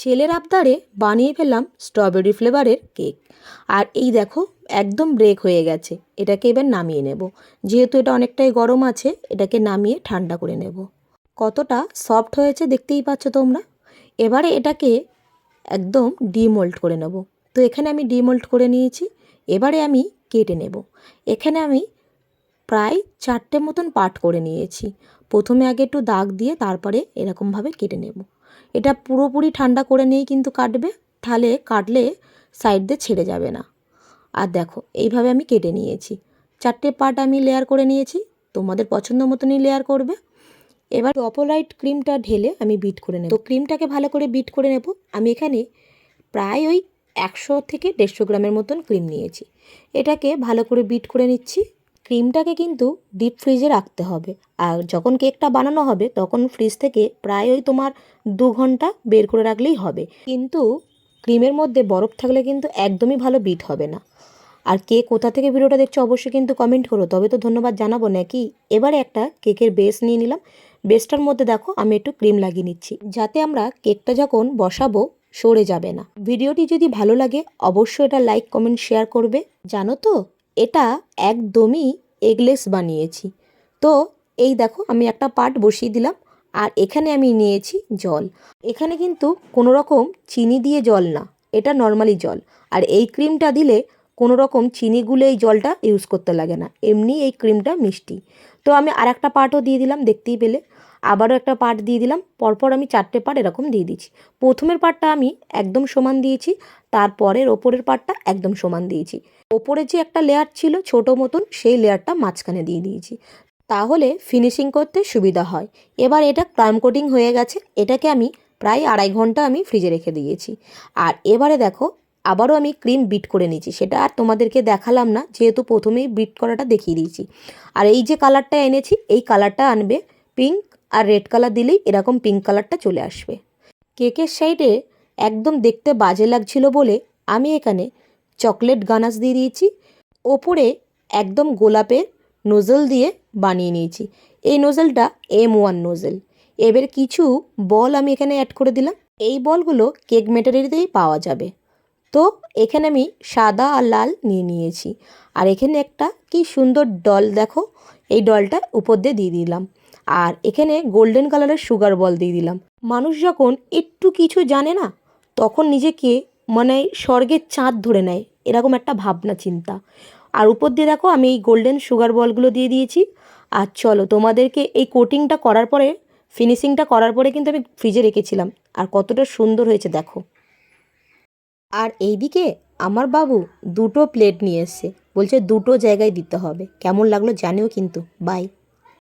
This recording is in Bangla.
ছেলের আবদারে বানিয়ে ফেললাম স্ট্রবেরি ফ্লেভারের কেক আর এই দেখো, একদম ব্রেক হয়ে গেছে। এটাকে এবার নামিয়ে নেব। যেহেতু এটা অনেকটাই গরম আছে, এটাকে নামিয়ে ঠান্ডা করে নেব। কতটা সফট হয়েছে দেখতেই পাচ্ছ তোমরা? এবারে এটাকে একদম ডিমোল্ড করে নেব। তো এখানে আমি ডিমোল্ড করে নিয়েছি। এবারে আমি কেটে নেব। এখানে আমি প্রায় চারটে মতন পাট করে নিয়েছি। প্রথমে আগে একটু দাগ দিয়ে তারপরে এরকমভাবে কেটে নেব। এটা পুরোপুরি ঠান্ডা করে নিয়েই কিন্তু কাটবে, তাহলে কাটলে সাইড দিয়ে ছেড়ে যাবে না। আর দেখো, এইভাবে আমি কেটে নিয়েছি। চারটে পার্ট আমি লেয়ার করে নিয়েছি, তোমাদের পছন্দ মতনই লেয়ার করবে। এবার অপোলাইট ক্রিমটা ঢেলে আমি বিট করে নেব। তো ক্রিমটাকে ভালো করে বিট করে নেব। আমি এখানে প্রায় ওই একশো থেকে দেড়শো গ্রামের মতন ক্রিম নিয়েছি। এটাকে ভালো করে বিট করে নিচ্ছি। ক্রিমটাকে কিন্তু ডিপ ফ্রিজে রাখতে হবে। আর যখন কেকটা বানানো হবে, তখন ফ্রিজ থেকে প্রায় ওই তোমার দু ঘণ্টা বের করে রাখলেই হবে। কিন্তু ক্রিমের মধ্যে বরফ থাকলে কিন্তু একদমই ভালো বিট হবে না। আর কে কোথা থেকে ভিডিওটা দেখছ অবশ্যই কিন্তু কমেন্ট করো। তবে তো ধন্যবাদ জানাব নাকি? এবারে একটা কেকের বেস নিয়ে নিলাম। বেসটার মধ্যে দেখো, আমি একটু ক্রিম লাগিয়ে নিচ্ছি। যাতে আমরা কেকটা যখন বসাবো, সরে যাবে না। ভিডিওটি যদি ভালো লাগে, অবশ্যই এটা লাইক কমেন্ট শেয়ার করবে। জানো তো? এটা একদমই এগলেস বানিয়েছি। তো এই দেখো আমি একটা পার্ট বসিয়ে দিলাম আর এখানে আমি নিয়েছি জল। এখানে কিন্তু কোনো রকম চিনি দিয়ে জল না, এটা নর্মালি জল। আর এই ক্রিমটা দিলে কোনো রকম চিনি গুলে এই জলটা ইউজ করতে লাগে না, এমনি এই ক্রিমটা মিষ্টি। তো আমি আর একটা পার্টও দিয়ে দিলাম, দেখতেই পেলে। আবারও একটা পার্ট দিয়ে দিলাম, পরপর আমি চারটে পার্ট এরকম দিয়ে দিচ্ছি প্রথমের পার্টটা আমি একদম সমান দিয়েছি, তারপরের ওপরের পার্টটা একদম সমান দিয়েছি। ওপরে যে একটা লেয়ার ছিল ছোট মতন, সেই লেয়ারটা মাঝখানে দিয়ে দিয়েছি। তাহলে ফিনিশিং করতে সুবিধা হয়। এবার এটা ক্রাম কোটিং হয়ে গেছে, এটাকে আমি প্রায় আড়াই ঘণ্টা আমি ফ্রিজে রেখে দিয়েছি। আর এবারে দেখো, আবারও আমি ক্রিম বিট করে নিয়েছি, সেটা আর তোমাদেরকে দেখালাম না, যেহেতু প্রথমেই বিট করাটা দেখিয়ে দিয়েছি। আর এই যে কালারটা এনেছি, এই কালারটা আনবে পিঙ্ক আর রেড কালার দিলেই এরকম পিঙ্ক কালারটা চলে আসবে। কেকের সাইডে একদম দেখতে বাজে লাগছিল বলে আমি এখানে চকলেট গানাস দিয়ে দিয়েছি। ওপরে একদম গোলাপের নোজেল দিয়ে বানিয়ে নিয়েছি। এই নোজেলটা এম ওয়ান নোজেল এবার কিছু বল আমি এখানে অ্যাড করে দিলাম। এই বলগুলো কেক মেটারিতেই পাওয়া যাবে। তো এখানে আমি সাদা আর লাল নিয়ে নিয়েছি। আর এখানে একটা কি সুন্দর ডল দেখো। এই ডলটা উপর দিয়ে দিয়ে দিলাম। আর এখানে গোল্ডেন কালারের সুগার বল দিয়ে দিলাম। মানুষ যখন একটু কিছু জানে না, তখন নিজেকে মানে স্বর্গের চাঁদ ধরে নেয়। এরকম একটা ভাবনা, চিন্তা। আর উপর দিয়ে দেখো, আমি এই গোল্ডেন সুগার বলগুলো দিয়ে দিয়েছি। আর চলো, তোমাদেরকে এই কোটিংটা করার পরে, ফিনিশিংটা করার পরে কিন্তু আমি ফ্রিজে রেখেছিলাম। আর কতটা সুন্দর হয়েছে, দেখো। আর এইদিকে আমার বাবু দুটো প্লেট নিয়ে এসছে। বলছে দুটো জায়গায় দিতে হবে। কেমন লাগল জানিও কিন্তু। বাই